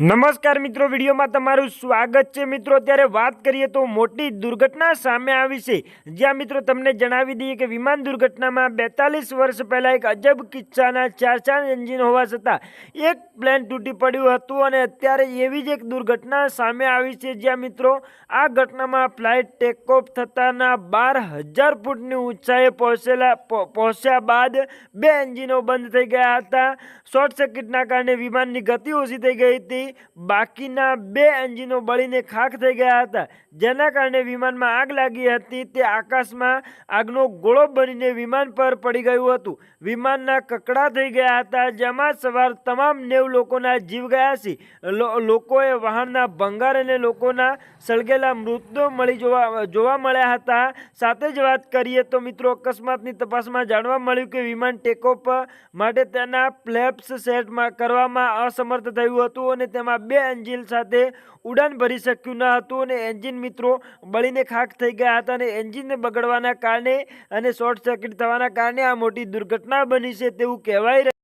નમસ્કાર મિત્રો, વિડીયોમાં તમારું સ્વાગત છે. મિત્રો ત્યારે વાત કરીએ તો મોટી દુર્ઘટના સામે આવી છે. જ્યાં મિત્રો, તમને જણાવી દઈએ કે વિમાન દુર્ઘટનામાં બેતાલીસ વર્ષ પહેલાં એક અજબ કિસ્સાના ચાર ચાર એન્જિન હોવા છતાં એક પ્લેન તૂટી પડ્યું હતું અને અત્યારે એવી જ એક દુર્ઘટના સામે આવી છે. જ્યાં મિત્રો, આ ઘટનામાં ફ્લાઇટ ટેકઓફ થતાના બાર હજાર ફૂટની ઊંચાઈએ પહોંચેલા પહોં- પહોંચ્યા બાદ બે એન્જિનો બંધ થઈ ગયા હતા. શોર્ટ સર્કિટના કારણે વિમાનની ગતિ ઓછી થઈ ગઈ હતી. બાકીના બે એન્જિનો બળીને ખાખ થઈ ગયા હતા. જેના કારણે વિમાનમાં આગ લાગી હતી. તે આકાશમાં આગનો ગોળો બનીને વિમાન પર પડી ગયું હતું. વિમાનના કકડા થઈ ગયા હતા, જેમાં સવાર તમામ નેવ લોકોના જીવ ગયા છે. લોકોએ વાહનના ભંગાર અને લોકોના સળગેલા મૃતદેહ મળી જોવા જોવા મળ્યા હતા. સાથે જ વાત કરીએ તો મિત્રો, અકસ્માતની તપાસમાં જાણવા મળ્યું કે વિમાન ટેકઓફ માટે તેના ફ્લેપ્સ સેટમાં કરવામાં અસમર્થ થયું હતું અને તેમાં બે એન્જિન સાથે ઉડાન ભરી શક્યું ન હતું અને એન્જિન મિત્રો બળીને ખાક થઈ ગયા હતા અને એન્જિનને બગડવાના કારણે અને શોર્ટ સર્કિટ થવાના કારણે આ મોટી દુર્ઘટના બની છે તેવું કહેવાય